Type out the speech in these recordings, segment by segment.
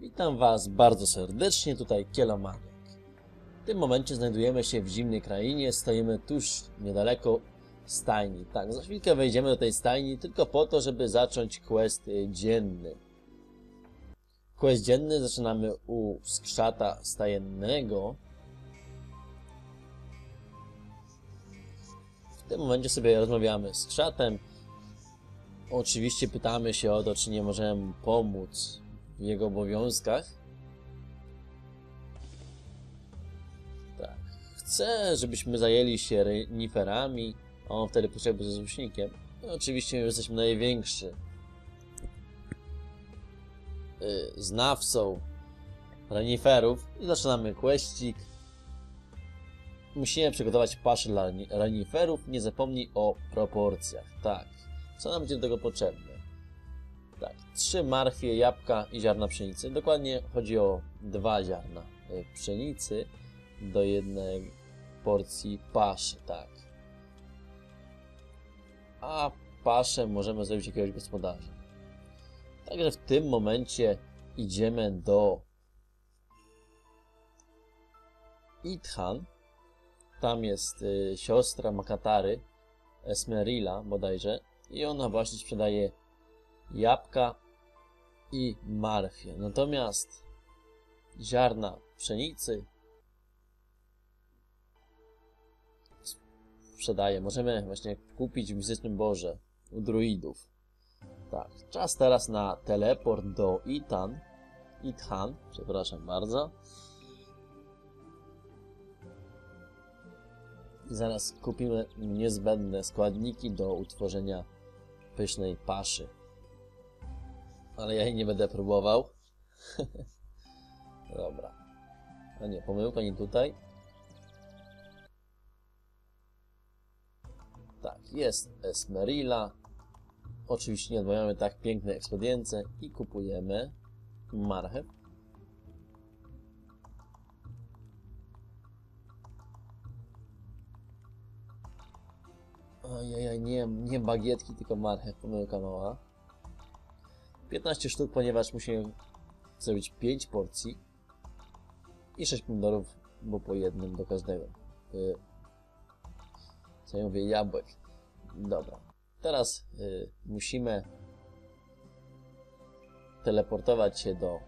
Witam Was bardzo serdecznie, tutaj Kielomaniak. W tym momencie znajdujemy się w zimnej krainie, stoimy tuż niedaleko stajni. Tak, za chwilkę wejdziemy do tej stajni tylko po to, żeby zacząć quest y, dzienny. Quest dzienny zaczynamy u skrzata stajennego. W tym momencie sobie rozmawiamy z krzatem. Oczywiście pytamy się o to, czy nie możemy pomóc w jego obowiązkach. Tak. Chcę, żebyśmy zajęli się reniferami, a on wtedy potrzebuje ze złośnikiem. No, oczywiście jesteśmy największy y, znawcą reniferów i zaczynamy questik. Musimy przygotować paszę dla reni- reniferów. Nie zapomnij o proporcjach. Tak. Co nam będzie do tego potrzebne? Tak, trzy marchwie, jabłka i ziarna pszenicy. Dokładnie chodzi o dwa ziarna y, pszenicy do jednej porcji paszy, tak. A paszę możemy zrobić jakiegoś gospodarza. Także w tym momencie idziemy do Ithan. Tam jest y, siostra Makatary, Esmerila bodajże. I ona właśnie sprzedaje jabłka i marchwie. Natomiast ziarna pszenicy sprzedaje. Możemy właśnie kupić w Mistycznym Boże u druidów. Tak, czas teraz na teleport do Itan. Ithan, przepraszam bardzo. I zaraz kupimy niezbędne składniki do utworzenia pysznej paszy. Ale ja jej nie będę próbował. Dobra. A nie, pomyłka nie tutaj. Tak, jest Esmerilla. Oczywiście nie odmawiamy tak pięknej ekspedience i kupujemy marchew. Ojej, nie, nie bagietki, tylko marchew, pomyłka mała. 15 sztuk, ponieważ musimy zrobić 5 porcji i 6 pomidorów, bo po jednym do każdego. Y, Co ja mówię, jabłek. Dobra. Teraz y, musimy teleportować się do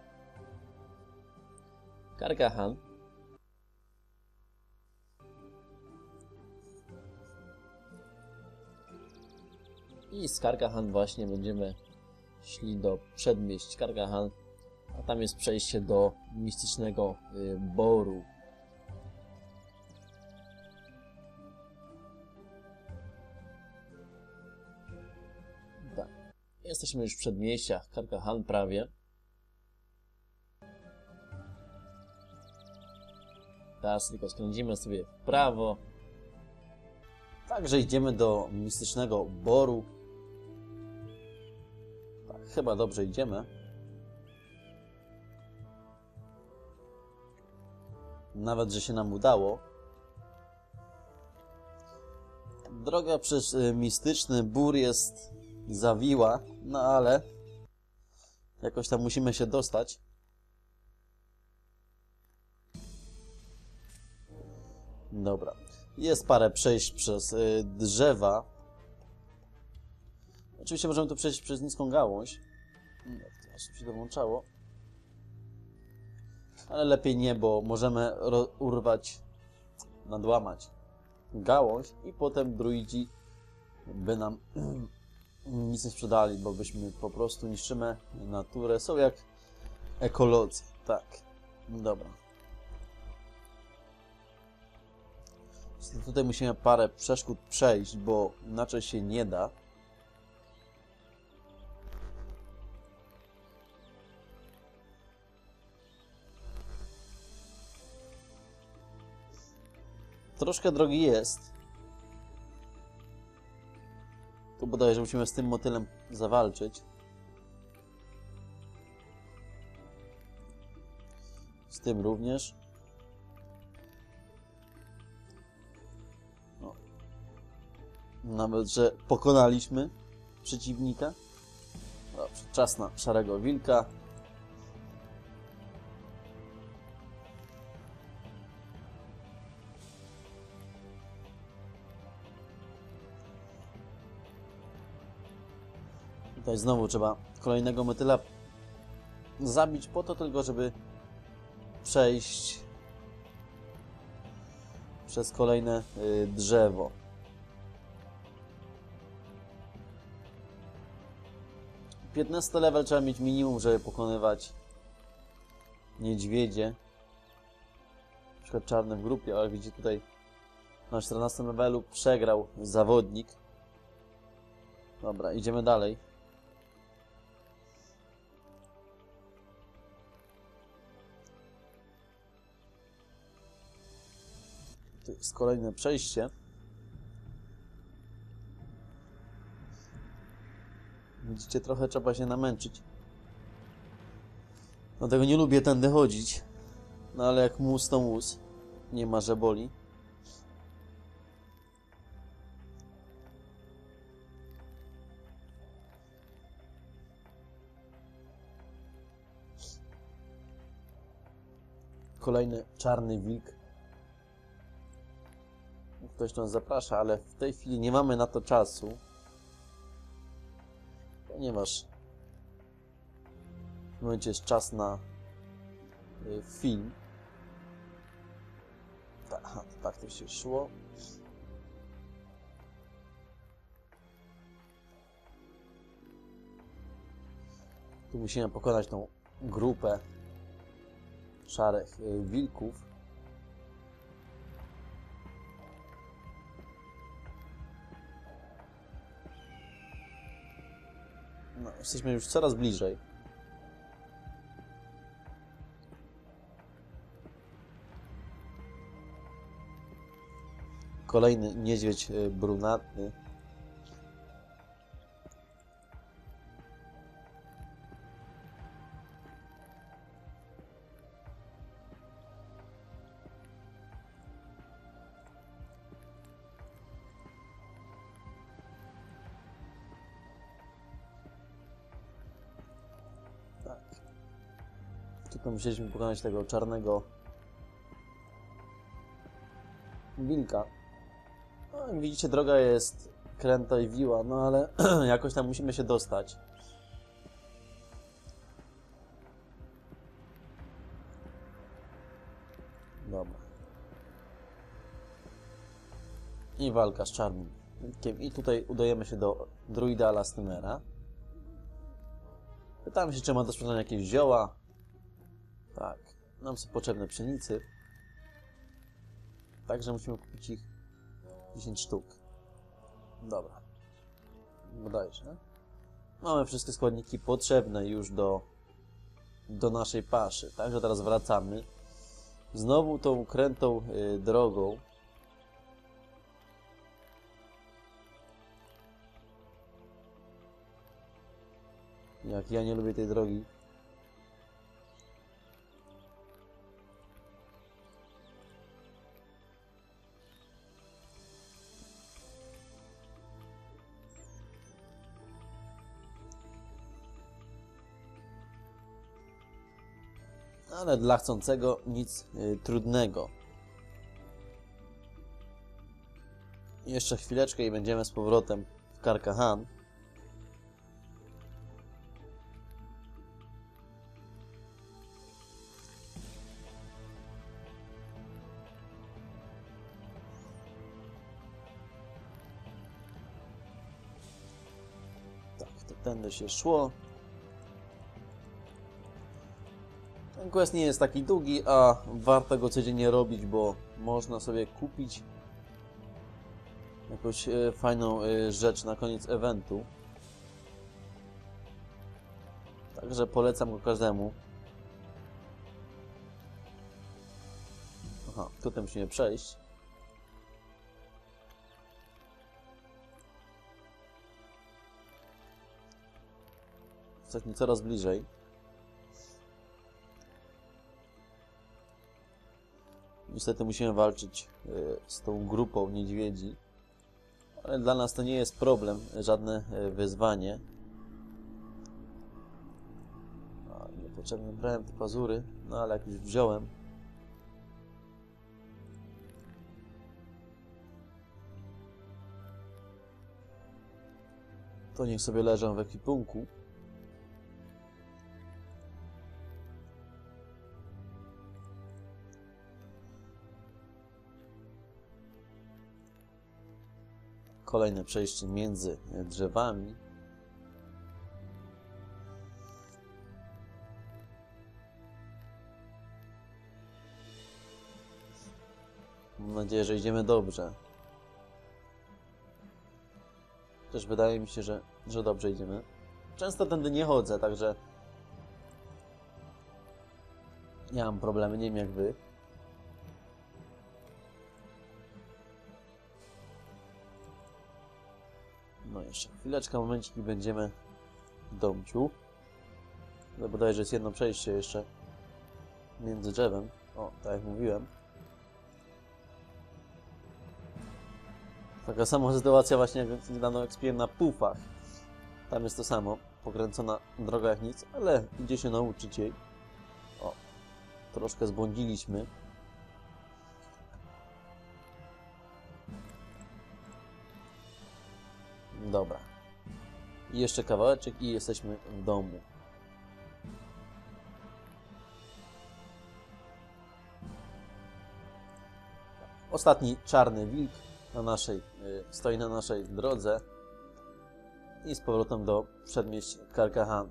Karkahan. I z Karkahan właśnie będziemy szli do przedmieść Karkahan, a tam jest przejście do mistycznego y, boru. Jesteśmy już w przedmieściach Karkahan prawie. Teraz tylko skręcimy sobie w prawo. Także idziemy do mistycznego boru. Chyba dobrze idziemy. Nawet, że się nam udało. Droga przez y, mistyczny bór jest zawiła, no ale jakoś tam musimy się dostać. Dobra. Jest parę przejść przez y, drzewa. Oczywiście możemy tu przejść przez niską gałąź. Nie, teraz się to włączało. Ale lepiej nie, bo możemy urwać, nadłamać gałąź i potem druidzi by nam nic nie sprzedali, bo byśmy po prostu niszczymy naturę. Są jak ekolodzy. Tak. Dobra. Tutaj musimy parę przeszkód przejść, bo inaczej się nie da. Troszkę drogi jest. Tu bodajże musimy z tym motylem zawalczyć. Z tym również. No. Nawet, że pokonaliśmy przeciwnika. Dobrze, czas na szarego wilka. Tutaj znowu trzeba kolejnego motyla zabić po to tylko, żeby przejść przez kolejne y, drzewo. Piętnasty level trzeba mieć minimum, żeby pokonywać niedźwiedzie. Na przykład czarne w grupie, ale widzicie tutaj na 14 levelu przegrał zawodnik. Dobra, idziemy dalej. Jest kolejne przejście. Widzicie, trochę trzeba się namęczyć. Dlatego nie lubię tędy chodzić. No ale jak mus to mus. Nie ma, że boli. Kolejny czarny wilk. Ktoś nas zaprasza, ale w tej chwili nie mamy na to czasu. Ponieważ w momencie jest czas na y, film. Aha, tak to się szło. Tu musimy pokonać tą grupę szarych y, wilków. Jesteśmy już coraz bliżej. Kolejny niedźwiedź y, brunatny. Tylko musieliśmy pokonać tego czarnego wilka. No, jak widzicie, droga jest kręta i wiła, no ale jakoś tam musimy się dostać. Dobra. I walka z czarnym. I tutaj udajemy się do druida Lastimera. Pytałem się, czy ma do sprzedania jakieś zioła. Tak. Nam są potrzebne pszenicy. Także musimy kupić ich 10 sztuk. Dobra. Bodajże. Mamy wszystkie składniki potrzebne już do, do naszej paszy. Także teraz wracamy. Znowu tą krętą y, drogą. Jak ja nie lubię tej drogi. Ale dla chcącego nic y, trudnego. Jeszcze chwileczkę i będziemy z powrotem w Karkahan. Tak, to tędy się szło. Quest nie jest taki długi, a warto go codziennie robić, bo można sobie kupić jakąś e, fajną e, rzecz na koniec eventu. Także polecam go każdemu. Aha, tutaj musimy przejść. Jesteśmy coraz bliżej. Niestety musimy walczyć y, z tą grupą niedźwiedzi. Ale dla nas to nie jest problem, żadne y, wyzwanie. A, niepotrzebnie brałem te pazury, no ale jak już wziąłem. To niech sobie leżą w ekwipunku. Kolejne przejście między drzewami. Mam nadzieję, że idziemy dobrze. Też wydaje mi się, że, że dobrze idziemy. Często tędy nie chodzę, także nie mam problemy, nie wiem jak wy. Jeszcze chwileczkę, momencik i będziemy w domciu. No bodajże jest jedno przejście jeszcze między drzewem. O, tak jak mówiłem. Taka sama sytuacja właśnie jak niedawno ekspiłem na pufach. Tam jest to samo, pokręcona droga jak nic, ale idzie się nauczyć jej. O, troszkę zbłądziliśmy. Dobra. Jeszcze kawałeczek i jesteśmy w domu. Ostatni czarny wilk na naszej, y, stoi na naszej drodze i z powrotem do przedmieść Karkahan.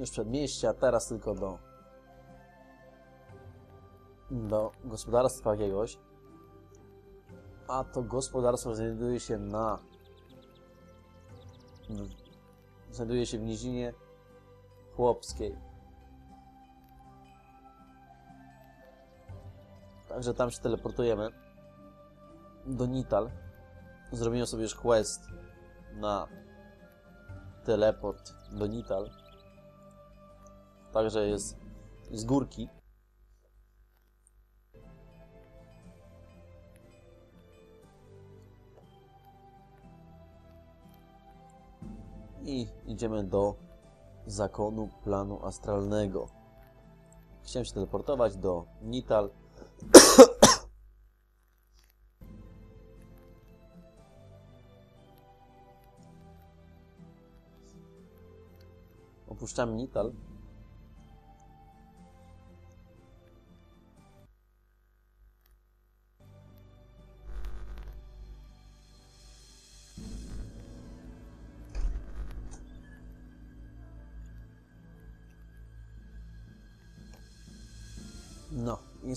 Już przedmieścia, teraz tylko do do gospodarstwa jakiegoś. A to gospodarstwo znajduje się na znajduje się w nizinie chłopskiej. Także tam się teleportujemy do Nital. Zrobimy sobie już quest na teleport do Nital. Także jest z górki. I idziemy do zakonu planu astralnego. Chciałem się teleportować do Nital. Opuszczamy Nital.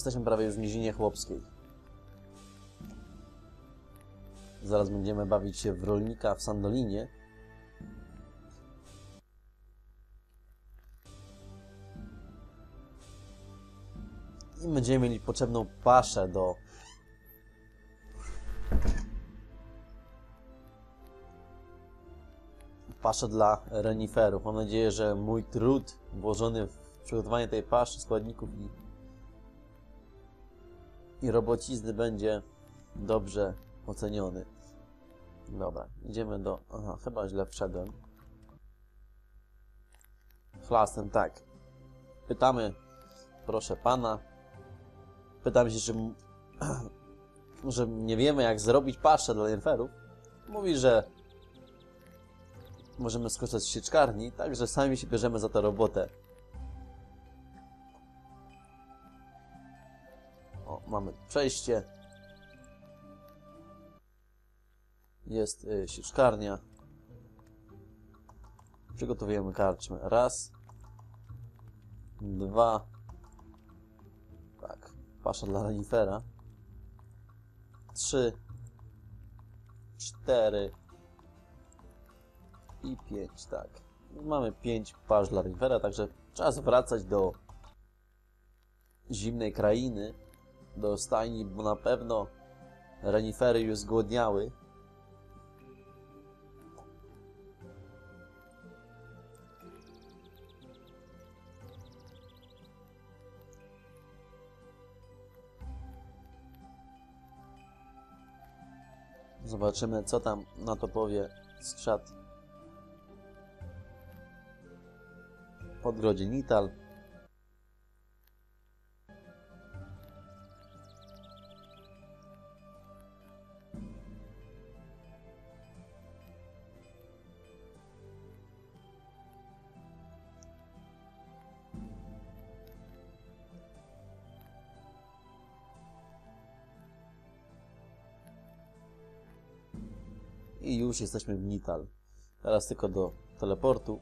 Jesteśmy prawie już w Nizinie Chłopskiej. Zaraz będziemy bawić się w rolnika w Sandolinie. I będziemy mieli potrzebną paszę do... Paszę dla reniferów. Mam nadzieję, że mój trud włożony w przygotowanie tej paszy, składników i i robocizny będzie dobrze oceniony. Dobra, idziemy do... Aha, chyba źle wszedłem. Chlastem, tak. Pytamy, proszę pana. Pytam się, czy... że nie wiemy, jak zrobić paszę dla jenferów. Mówi, że możemy skorzystać z sieczkarni, także sami się bierzemy za tę robotę. Mamy przejście. Jest y. Przygotowujemy karczmę. Raz. Dwa. Tak. Pasza dla renifera. Trzy. Cztery. I pięć, tak. Mamy pięć pasz dla renifera, także czas wracać do zimnej krainy do stajni, bo na pewno renifery już zgłodniały. Zobaczymy, co tam na to powie skrzat podgrodzie Nital. I już jesteśmy w Nital. Teraz tylko do teleportu.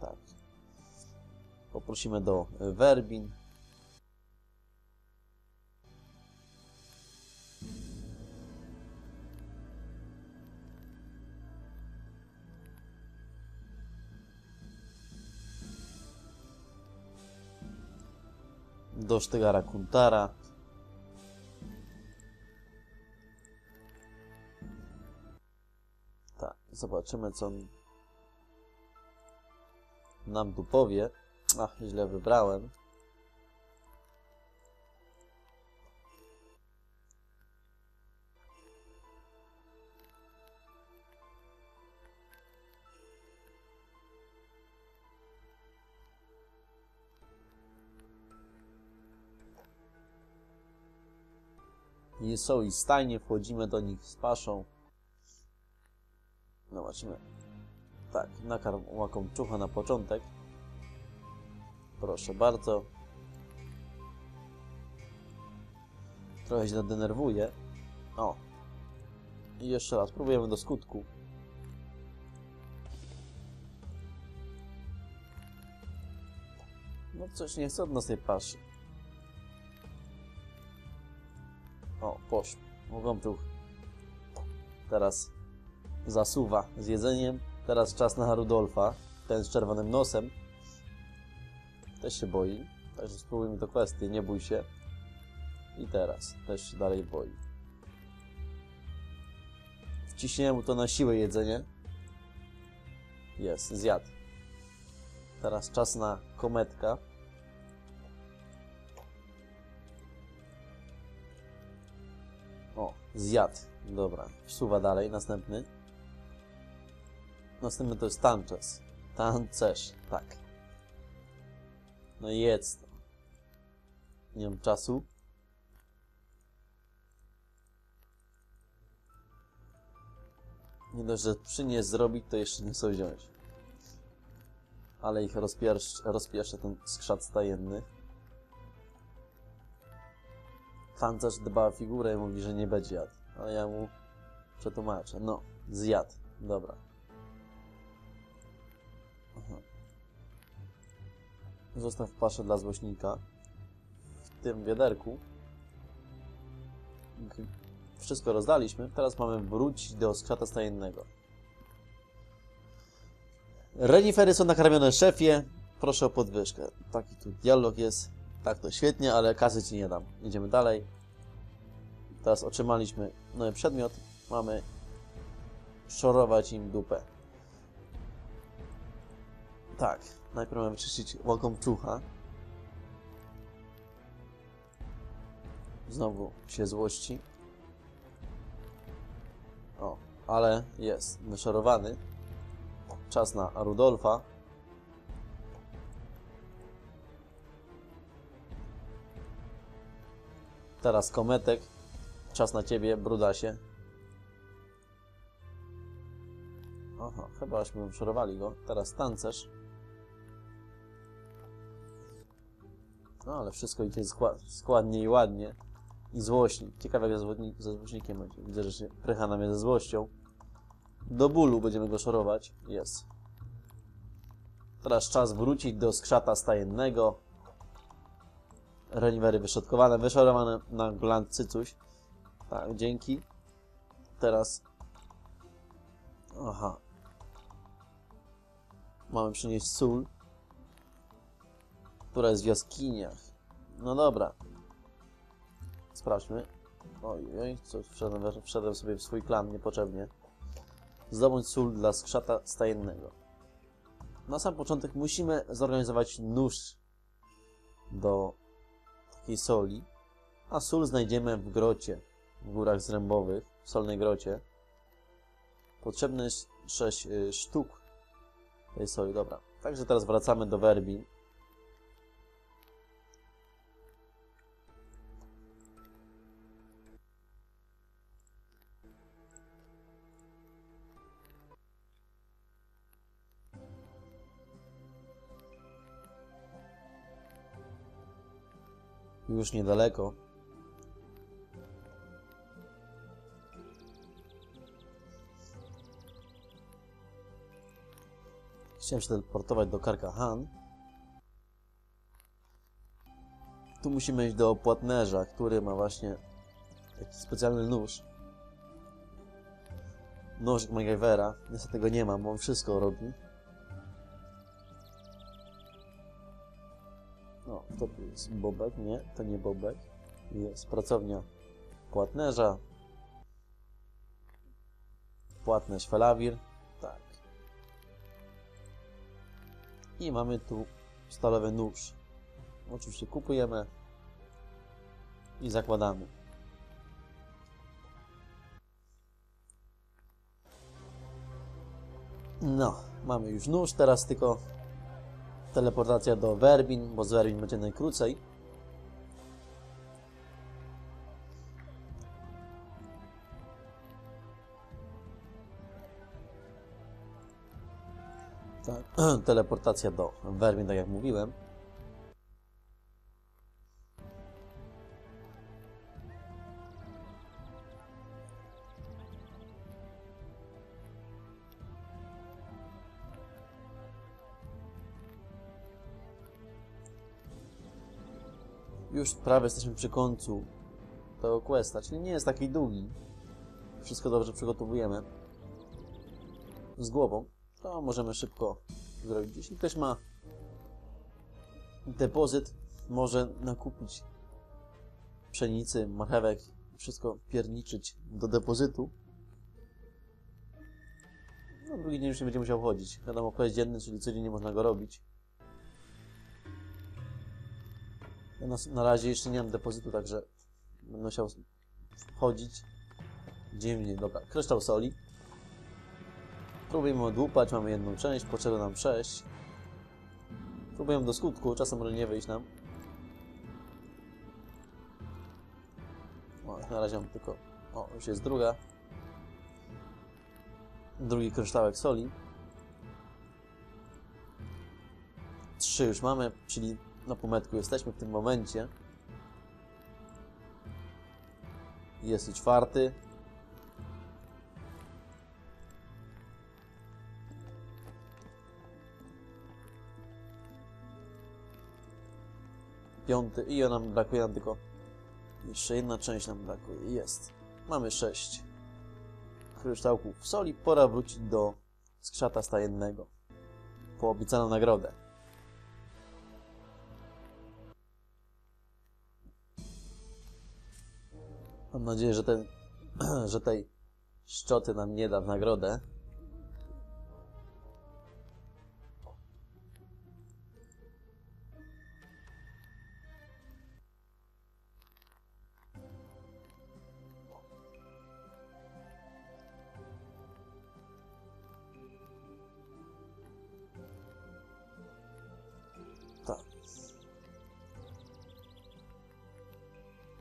Tak. Poprosimy do y, Werbin. Do Sztygara Kuntara. Tak, zobaczymy co on nam tu powie. Ach, źle wybrałem. I są i stajnie, wchodzimy do nich z paszą. Zobaczymy. Tak, nakarm łakomczucha na początek. Proszę bardzo. Trochę się denerwuje. O. I jeszcze raz, próbujemy do skutku. No coś nie chce od nas tej paszy. Poszło. Mogą tu teraz zasuwa z jedzeniem. Teraz czas na Rudolfa. Ten z czerwonym nosem. Też się boi. Także spróbujmy to kwestię. Nie bój się. I teraz też się dalej boi. Wciśniemy mu to na siłę jedzenie. Jest, zjadł. Teraz czas na kometka. O, zjadł. Dobra, wsuwa dalej. Następny. Następny to jest tanczes. Tancerz, tak. No i jedz to. Nie mam czasu. Nie dość, że przynieść zrobić, to jeszcze nie chcą wziąć. Ale ich rozpiersz, rozpieszę ten skrzat stajenny. Tancerz dba o figurę i mówi, że nie będzie jadł. Ale ja mu przetłumaczę. No, zjadł. Dobra. Aha. Zostaw paszę dla złośnika. W tym wiaderku. Wszystko rozdaliśmy. Teraz mamy wrócić do skrzata stajennego. Renifery są nakarmione szefie. Proszę o podwyżkę. Taki tu dialog jest. Tak, to świetnie, ale kasy ci nie dam. Idziemy dalej. Teraz otrzymaliśmy nowy przedmiot. Mamy szorować im dupę. Tak, najpierw mamy wyczyścić łakomczucha. Znowu się złości. O, ale jest wyszorowany. Czas na Rudolfa. Teraz kometek. Czas na ciebie, brudasie. Aha, chybaśmy wyszorowali go. Teraz tancerz. No, ale wszystko idzie skła- składnie i ładnie. I złośnik. Ciekawe jak ze złośnikiem będzie. Widzę, że się prycha na mnie ze złością. Do bólu będziemy go szorować. Jest. Teraz czas wrócić do skrzata stajennego. Reniwery wyszotkowane, wyszorowane na gland cycuś. Tak, dzięki. Teraz... Aha. Mamy przynieść sól, która jest w jaskiniach. No dobra. Sprawdźmy. Oj, oj, co, wszedłem, wszedłem sobie w swój klan niepotrzebnie. Zdobądź sól dla skrzata stajennego. Na sam początek musimy zorganizować nóż do takiej soli, a sól znajdziemy w grocie, w górach zrębowych, w solnej grocie. Potrzebne jest 6 y, sztuk tej soli, dobra. Także teraz wracamy do werbin. Już niedaleko. Chciałem się teleportować do Karkahan. Tu musimy iść do płatnerza, który ma właśnie taki specjalny nóż. Nożyk MacGyvera. Niestety tego nie mam, bo on wszystko robi. To jest Bobek, nie, to nie Bobek. Jest pracownia płatnerza. Płatnerz Felawir. Tak. I mamy tu stalowy nóż. Oczywiście kupujemy i zakładamy. No, mamy już nóż, teraz tylko teleportacja do Werbin, bo z Werbin będzie najkrócej. Tak, teleportacja do Werbin, tak jak mówiłem. Już prawie jesteśmy przy końcu tego questa, czyli nie jest taki długi. Wszystko dobrze przygotowujemy. Z głową. To możemy szybko zrobić. Jeśli ktoś ma depozyt, może nakupić pszenicy, marchewek, wszystko pierniczyć do depozytu. No, drugi dzień już nie będzie musiał chodzić. Wiadomo, quest dzienny, czyli codziennie można go robić. Ja na, na razie jeszcze nie mam depozytu, także będę musiał wchodzić. Dziwnie, dobra. Kryształ soli. Próbujemy odłupać, mamy jedną część, potrzeba nam 6. Próbujemy do skutku, czasem może nie wyjść nam. O, na razie mam tylko... O, już jest druga. Drugi kryształek soli. Trzy już mamy, czyli na półmetku jesteśmy w tym momencie. Jest i czwarty. Piąty i nam brakuje nam tylko jeszcze jedna część nam brakuje. Jest. Mamy sześć kryształków soli. Pora wrócić do skrzata stajennego po obiecaną nagrodę. Mam nadzieję, że, ten, że tej szczoty nam nie da w nagrodę.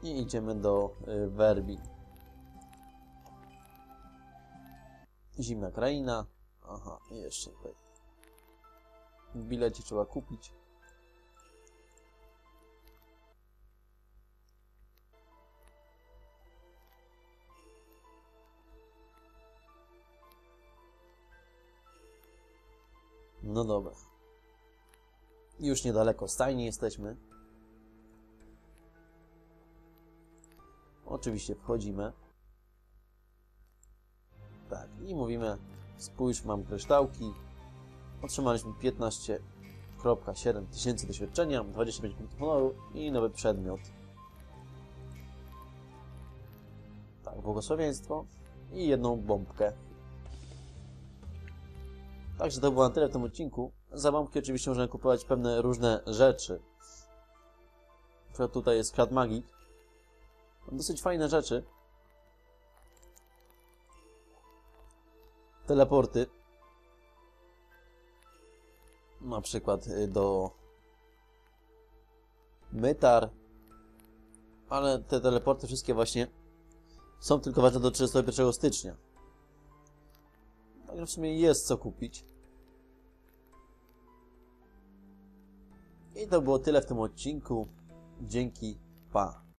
I idziemy do y, Werbi. Zimna kraina. Aha, jeszcze tutaj. Bileci trzeba kupić. No dobra. Już niedaleko stajni jesteśmy. Oczywiście wchodzimy. Tak, i mówimy, spójrz, mam kryształki. Otrzymaliśmy 15,7 tysięcy doświadczenia, 25 punktów honoru i nowy przedmiot. Tak, błogosławieństwo i jedną bombkę. Także to było na tyle w tym odcinku. Za bombki oczywiście możemy kupować pewne różne rzeczy. Tutaj jest krat magik. Dosyć fajne rzeczy. Teleporty. Na przykład y, do Mytar. Ale te teleporty wszystkie właśnie są tylko ważne do 31 stycznia. Także w sumie jest co kupić. I to było tyle w tym odcinku. Dzięki Pa!